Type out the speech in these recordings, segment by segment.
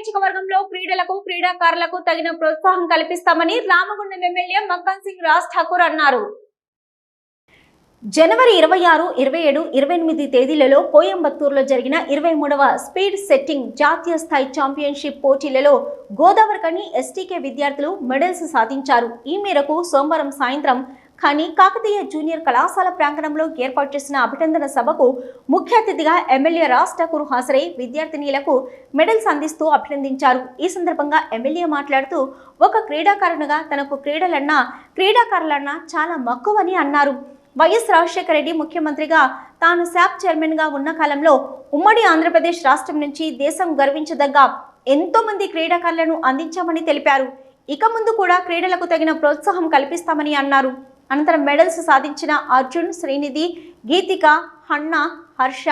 నియోజకవర్గంలో క్రీడలకు క్రీడాకారులకు తగిన ప్రోత్సాహం కల్పిస్తామని రామగుండం ఎమ్మెల్యే మక్కన్ సింగ్ రాజ్ ఠాకూర్ అన్నారు. జనవరి ఇరవై ఆరు ఇరవై ఏడు ఇరవై ఎనిమిది తేదీలలో కోయంబత్తూరులో జరిగిన ఇరవై మూడవ స్పీడ్ సెట్టింగ్ జాతీయ స్థాయి ఛాంపియన్షిప్ పోటీలలో గోదావరికని ఎస్టీకే విద్యార్థులు మెడల్స్ సాధించారు. ఈ మేరకు సోమవారం సాయంత్రం కానీ కాకతీయ జూనియర్ కళాశాల ప్రాంగణంలో ఏర్పాటు చేసిన అభినందన సభకు ముఖ్య అతిథిగా ఎమ్మెల్యే రాజ్ ఠాకూర్ హాజరై విద్యార్థినీలకు మెడల్స్ అందిస్తూ అభినందించారు. ఈ సందర్భంగా ఎమ్మెల్యే మాట్లాడుతూ ఒక క్రీడాకారునిగా తనకు క్రీడలన్నా క్రీడాకారులన్నా చాలా మక్కువని అన్నారు. వైఎస్ రాజశేఖర రెడ్డి ముఖ్యమంత్రిగా తాను శాప్ చైర్మన్గా ఉన్న కాలంలో ఉమ్మడి ఆంధ్రప్రదేశ్ రాష్ట్రం నుంచి దేశం గర్వించదగ్గ ఎంతో మంది క్రీడాకారులను అందించామని తెలిపారు. ఇక ముందు కూడా క్రీడలకు తగిన ప్రోత్సాహం కల్పిస్తామని అన్నారు. అనంతరం మెడల్స్ సాధించిన అర్జున్ శ్రీనిధి గీతిక హన్న హర్ష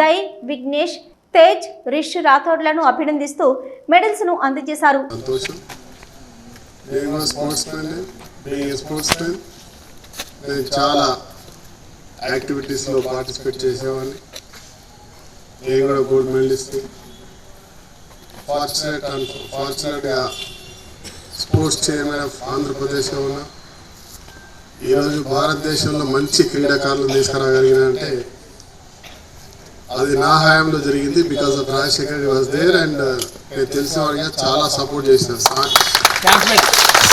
దై విఘ్నేష్ తేజ్ రిష్ రాథోడ్లను అభినందిస్తూ మెడల్స్ను అందజేశారు. సంతోషం. నేను చాలా యాక్టివిటీస్లో పార్టిసిపేట్ చేసేవాడిని. నేను కూడా గోల్డ్ మెడలిస్ట్ ఫార్చునేట్ ఫార్చునేట్గా స్పోర్ట్స్ చైర్మన్ ఆఫ్ ఆంధ్రప్రదేశ్లో ఉన్నా ఈరోజు భారతదేశంలో మంచి క్రీడాకారులను తీసుకురాగలిగిన అంటే అది నా హయాంలో జరిగింది because of Rajasekhar was there and నేను తెలిసిన వాడిగా చాలా సపోర్ట్ చేసిన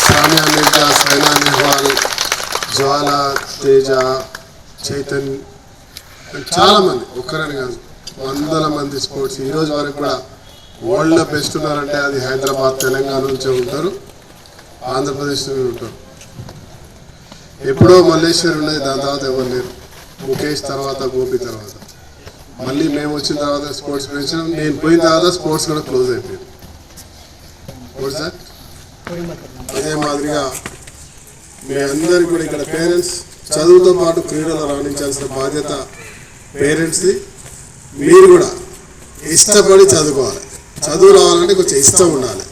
సానియా మిర్జా సైనా నెహ్వాల్ జ్వాల తేజ చైతన్ చాలా మంది. ఒక్కరని కాదు వందల మంది స్పోర్ట్స్ ఈ రోజు వరకు కూడా వరల్డ్లో బెస్ట్ ఉన్నారంటే అది హైదరాబాద్ తెలంగాణ నుంచే ఉంటారు. ఆంధ్రప్రదేశ్ నుండి ఉంటారు. ఎప్పుడో మల్లేశ్వరి ఉన్నది దాని తర్వాత ఎవరు లేరు. ముఖేష్ తర్వాత గోపి తర్వాత. మళ్ళీ మేము వచ్చిన తర్వాత స్పోర్ట్స్ పెంచడం నేను పోయిన తర్వాత స్పోర్ట్స్ కూడా క్లోజ్ అయిపోయింది. What's అదే మాదిరిగా మీ అందరికీ కూడా ఇక్కడ పేరెంట్స్ చదువుతో పాటు క్రీడలు రాణించాల్సిన బాధ్యత పేరెంట్స్ది. మీరు కూడా ఇష్టపడి చదువుకోవాలి. చదువు రావాలంటే కొంచెం ఇష్టం ఉండాలి.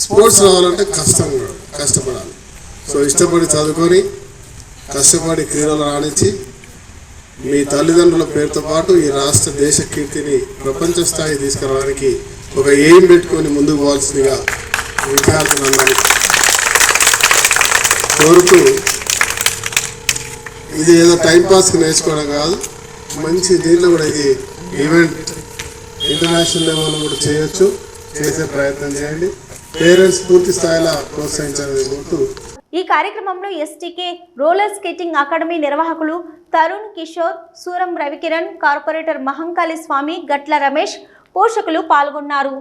స్పోర్ట్స్ రావాలంటే కష్టం కూడా కష్టపడాలి. సో ఇష్టపడి చదువుకొని కష్టపడి క్రీడలు రాణించి మీ తల్లిదండ్రుల పేరుతో పాటు ఈ రాష్ట్ర దేశ కీర్తిని ప్రపంచ స్థాయి తీసుకురావడానికి ఒక ఎయిమ్ పెట్టుకొని ముందుకు పోవాల్సిందిగా విద్యార్థులందరినీ కోరుతూ ఇది ఏదో టైంపాస్కి నేర్చుకోవడం కాదు మంచి దీనిలో కూడా ఇది ఈవెంట్ ఇంటర్నేషనల్ లెవెల్లో కూడా చేయొచ్చు చేసే ప్రయత్నం చేయండి. పేరెంట్స్ పూర్తి స్థాయిలో ప్రోత్సహించాలని కోరుతూ ఈ కార్యక్రమంలో ఎస్టీకే రోలర్ స్కేటింగ్ అకాడమీ నిర్వాహకులు తరుణ్ కిషోర్ సూరం రవికిరణ్ కార్పొరేటర్ మహంకాళి స్వామి గట్ల రమేష్ పోషకులు పాల్గొన్నారు.